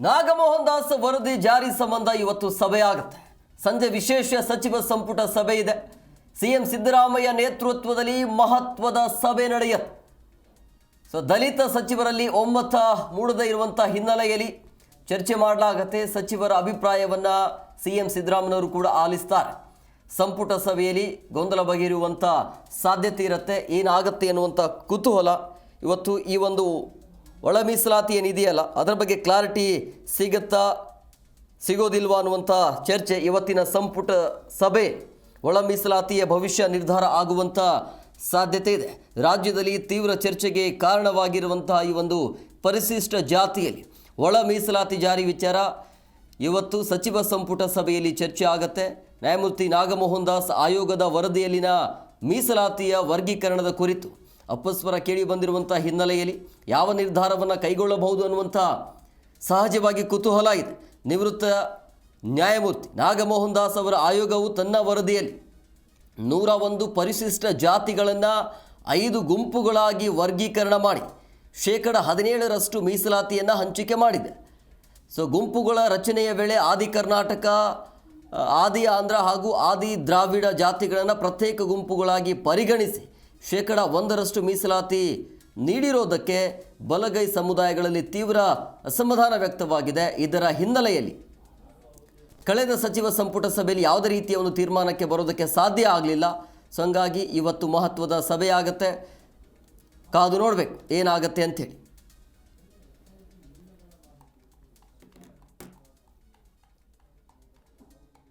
ನಾಗಮೋಹನ್ ದಾಸ್ ವರದಿ ಜಾರಿ ಸಂಬಂಧ ಇವತ್ತು ಸಭೆ ಆಗುತ್ತೆ ಸಂಜೆ ವಿಶೇಷ ಸಚಿವ ಸಂಪುಟ ಸಭೆ ಇದೆ. ಸಿಎಂ ಸಿದ್ದರಾಮಯ್ಯ ನೇತೃತ್ವದಲ್ಲಿ ಮಹತ್ವದ ಸಭೆ ನಡೆಯುತ್ತೆ. ಸೊ, ದಲಿತ ಸಚಿವರಲ್ಲಿ ಒಮ್ಮತ ಮೂಡದೇ ಇರುವಂಥ ಹಿನ್ನೆಲೆಯಲ್ಲಿ ಚರ್ಚೆ ಮಾಡಲಾಗತ್ತೆ. ಸಚಿವರ ಅಭಿಪ್ರಾಯವನ್ನು ಸಿ ಎಂ ಸಿದ್ದರಾಮಯ್ಯವರು ಕೂಡ ಆಲಿಸ್ತಾರೆ. ಸಂಪುಟ ಸಭೆಯಲ್ಲಿ ಗೊಂದಲ ಬಗೆಯಿರುವಂಥ ಸಾಧ್ಯತೆ ಇರುತ್ತೆ. ಏನಾಗುತ್ತೆ ಎನ್ನುವಂಥ ಕುತೂಹಲ ಇವತ್ತು ಈ ಒಂದು ಒಳ ಮೀಸಲಾತಿ ಏನಿದೆಯಲ್ಲ, ಅದರ ಬಗ್ಗೆ ಕ್ಲಾರಿಟಿ ಸಿಗುತ್ತಾ ಸಿಗೋದಿಲ್ವಾ ಅನ್ನುವಂಥ ಚರ್ಚೆ ಇವತ್ತಿನ ಸಂಪುಟ ಸಭೆ ಒಳ ಮೀಸಲಾತಿಯ ಭವಿಷ್ಯ ನಿರ್ಧಾರ ಆಗುವಂಥ ಸಾಧ್ಯತೆ ಇದೆ. ರಾಜ್ಯದಲ್ಲಿ ತೀವ್ರ ಚರ್ಚೆಗೆ ಕಾರಣವಾಗಿರುವಂತಹ ಈ ಒಂದು ಪರಿಶಿಷ್ಟ ಜಾತಿಯಲ್ಲಿ ಒಳ ಮೀಸಲಾತಿ ಜಾರಿ ವಿಚಾರ ಇವತ್ತು ಸಚಿವ ಸಂಪುಟ ಸಭೆಯಲ್ಲಿ ಚರ್ಚೆ ಆಗತ್ತೆ. ನ್ಯಾಯಮೂರ್ತಿ ನಾಗಮೋಹನ್ ದಾಸ್ ಆಯೋಗದ ವರದಿಯಲ್ಲಿನ ಮೀಸಲಾತಿಯ ವರ್ಗೀಕರಣದ ಕುರಿತು ಅಪಸ್ವರ ಕೇಳಿ ಬಂದಿರುವಂಥ ಹಿನ್ನೆಲೆಯಲ್ಲಿ ಯಾವ ನಿರ್ಧಾರವನ್ನು ಕೈಗೊಳ್ಳಬಹುದು ಅನ್ನುವಂಥ ಸಹಜವಾಗಿ ಕುತೂಹಲ ಇದೆ ನಿವೃತ್ತ ನ್ಯಾಯಮೂರ್ತಿ ನಾಗಮೋಹನ್ ದಾಸ್ ಅವರ ಆಯೋಗವು ತನ್ನ ವರದಿಯಲ್ಲಿ ನೂರ ಒಂದು ಪರಿಶಿಷ್ಟ ಜಾತಿಗಳನ್ನು ಐದು ಗುಂಪುಗಳಾಗಿ ವರ್ಗೀಕರಣ ಮಾಡಿ ಶೇಕಡ ಹದಿನೇಳರಷ್ಟು ಮೀಸಲಾತಿಯನ್ನು ಹಂಚಿಕೆ ಮಾಡಿದೆ. ಸೊ, ಗುಂಪುಗಳ ರಚನೆಯ ವೇಳೆ ಆದಿ ಕರ್ನಾಟಕ, ಆದಿ ಆಂಧ್ರ ಹಾಗೂ ಆದಿ ದ್ರಾವಿಡ ಜಾತಿಗಳನ್ನು ಪ್ರತ್ಯೇಕ ಗುಂಪುಗಳಾಗಿ ಪರಿಗಣಿಸಿ ಶೇಕಡ ಒಂದರಷ್ಟು ಮೀಸಲಾತಿ ನೀಡಿರೋದಕ್ಕೆ ಬಲಗೈ ಸಮುದಾಯಗಳಲ್ಲಿ ತೀವ್ರ ಅಸಮಾಧಾನ ವ್ಯಕ್ತವಾಗಿದೆ. ಇದರ ಹಿನ್ನೆಲೆಯಲ್ಲಿ ಕಳೆದ ಸಚಿವ ಸಂಪುಟ ಸಭೆಯಲ್ಲಿ ಯಾವುದೇ ರೀತಿಯ ಒಂದು ತೀರ್ಮಾನಕ್ಕೆ ಬರೋದಕ್ಕೆ ಸಾಧ್ಯ ಆಗಲಿಲ್ಲ. ಸೊ ಇವತ್ತು ಮಹತ್ವದ ಸಭೆ ಆಗುತ್ತೆ ಕಾದು ನೋಡಬೇಕು ಏನಾಗುತ್ತೆ ಅಂಥೇಳಿ.